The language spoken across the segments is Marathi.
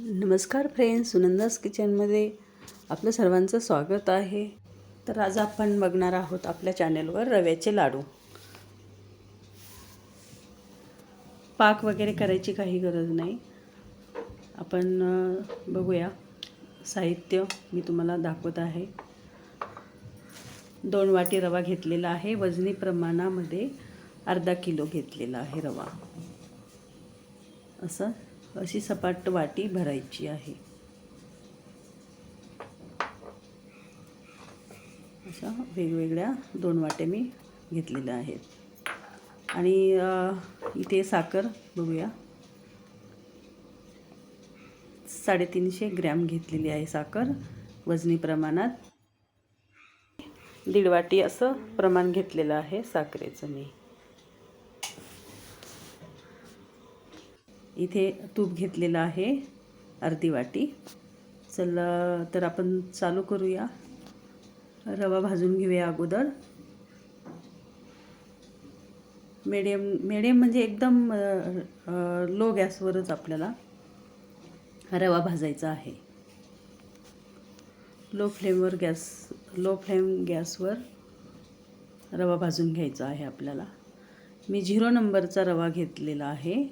नमस्कार फ्रेंड्स सुनंदास किचनमध्ये आपलं सर्वांचं स्वागत आहे. तर आज आपण बघणार आहोत आपल्या चॅनेलवर रव्याचे लाडू. पाक वगैरे करायची काही गरज नाही. आपण बघूया. साहित्य मी तुम्हाला दाखवत आहे. दोन वाटी रवा घेतलेला आहे. वजनी प्रमाणामध्ये अर्धा किलो घेतलेला आहे रवा. असं. अशी सपाट वाटी भरायची आहे. अशा वेगवेगळ्या दोन वाट्या मी घेतलेल्या आहेत. आणि इथे साखर बघूया. साडेतीनशे ग्रॅम घेतलेली आहे साखर वजनी प्रमाणात. दीड वाटी असं प्रमाण घेतलेलं आहे साखरेचं मी. इथे तूप घेतलेलं आहे अर्धी वाटी. चला तर आपण चालू करूया. रवा भाजून घेऊया अगोदर. मिडियम मिडियम म्हणजे एकदम लो गॅसवरच आपल्याला रवा भाजायचा आहे. लो फ्लेमवर गॅस लो फ्लेम गॅसवर रवा भाजून घ्यायचा आहे आपल्याला. मी झिरो नंबरचा रवा घेतलेला आहे.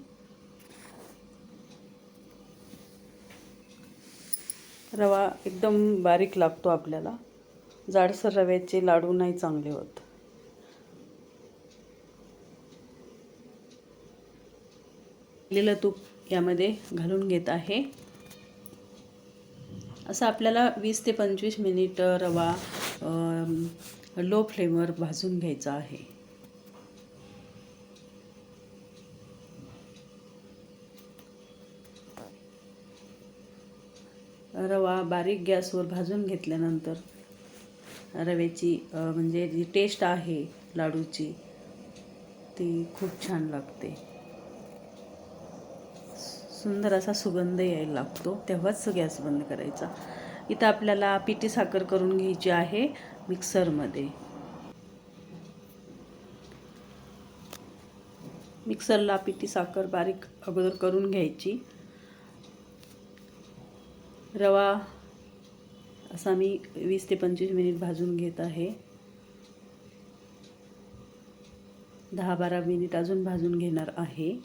रवा एकदम बारीक लागतो आपल्याला. जाडसर रव्याचे लाडू नाही चांगले होत. लिहिलं तूप यामध्ये घालून घेत आहे. असं आपल्याला वीस ते पंचवीस मिनिट रवा लो फ्लेमवर भाजून घ्यायचा आहे. रवा बारीक गॅसवर भाजून घेतल्यानंतर रव्याची म्हणजे जी टेस्ट आहे लाडूची ती खूप छान लागते. सुंदर असा सुगंध यायला लागतो तेव्हाच गॅस बंद करायचा. इथं आपल्याला पिठी साखर करून घ्यायची आहे मिक्सरमध्ये. मिक्सरला पिठी साखर बारीक अगोदर करून घ्यायची. रवा असा मी वीस ते पंचवीस मिनिट भाजून घेत आहे. दहा बारा मिनिट अजून भाजून घेणार आहे.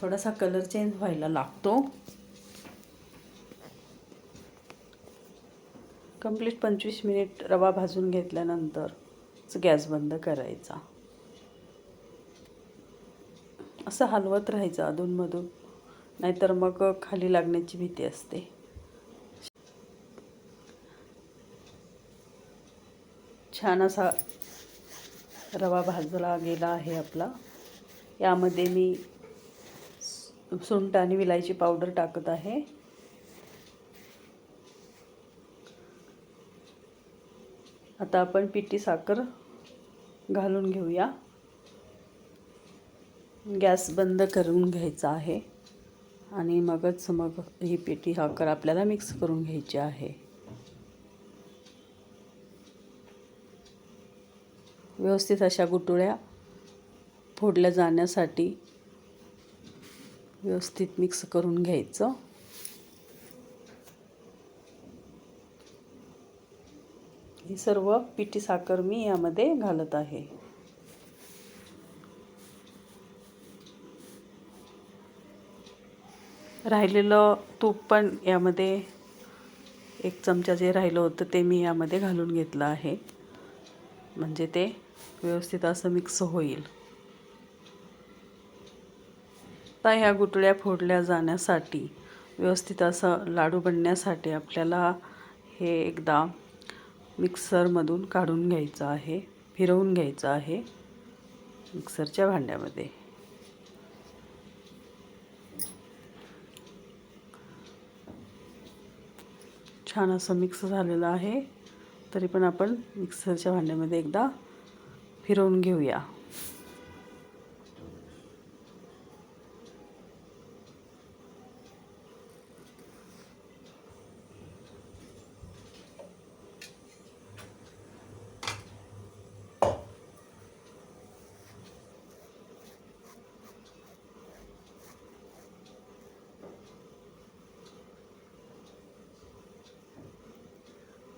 थोडासा कलर चेंज व्हायला लागतो. कंप्लीट पंचवीस मिनिट रवा भाजून घेतल्यानंतर गॅस बंद करायचा. असं हलवत राहायचं अधूनमधून. नाहीतर मग खाली लागण्याची भीती असते. छान असा रवा भाजला गेला आहे आपला. यामध्ये मी सुंठ आणि विलायची पावडर टाकत आहे. आता आपण पिठी साखर घालून घेऊया. गॅस बंद करून घ्यायचा आहे. आणि मगच मग ही पेटी साखर आपल्याला मिक्स करून घ्यायची आहे. व्यवस्थित अशा गुटुळ्या फोडल्या जाण्यासाठी व्यवस्थित मिक्स करून घ्यायचं. ही सर्व पिठी साखर मी यामध्ये घालत आहे. राहिलेलं तूप पण यामध्ये एक चमचा जे राहिलं होतं ते मी यामध्ये घालून घेतलं आहे. म्हणजे ते व्यवस्थित असं मिक्स होईल. आता ह्या गुटळ्या फोडल्या जाण्यासाठी व्यवस्थित असं लाडू बनण्यासाठी आपल्याला हे एकदा मिक्सरमधून काढून घ्यायचं आहे फिरवून घ्यायचं आहे मिक्सरच्या भांड्यामध्ये. छान असं मिक्स झालेलं आहे. तरी पण आपण मिक्सरच्या भांड्यामध्ये एकदा फिरवून घेऊया.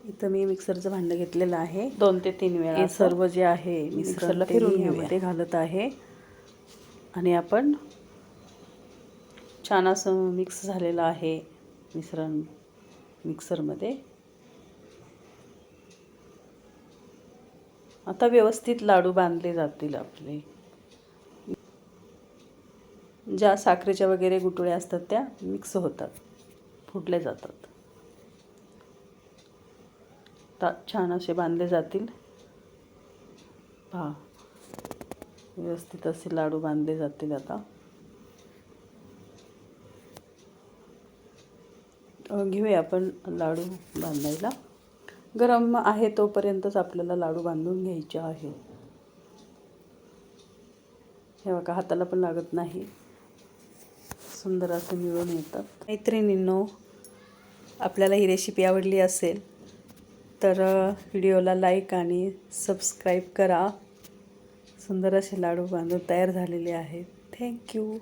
इथं मी मिक्सरचं भांडं घेतलेलं आहे. दोन ते तीन वेळा सर्व जे आहे मिक्सरला फिरून यामध्ये घालत आहे. आणि आपण छान असं मिक्स झालेलं आहे मिश्रण मिक्सरमध्ये. आता व्यवस्थित लाडू बांधले जातील आपले. ज्या साखरेच्या वगैरे गुटळ्या असतात त्या मिक्स होतात फुटल्या जातात. ता छान असे बांधले जातील. पहा. व्यवस्थित असे लाडू बांधले जातील आता. घेऊया आपण लाडू बांधायला. गरम आहे तोपर्यंतच आपल्याला लाडू बांधून घ्यायचे आहे. हे बघा हाताला पण लागत नाही. सुंदर असं मिळून येतात. मैत्रिणींनो आपल्याला ही रेसिपी आवडली असेल तर व्हिडिओला लाईक आणि सबस्क्राईब करा. सुंदर असे लाडू बांधून तयार झालेले आहेत. थँक्यू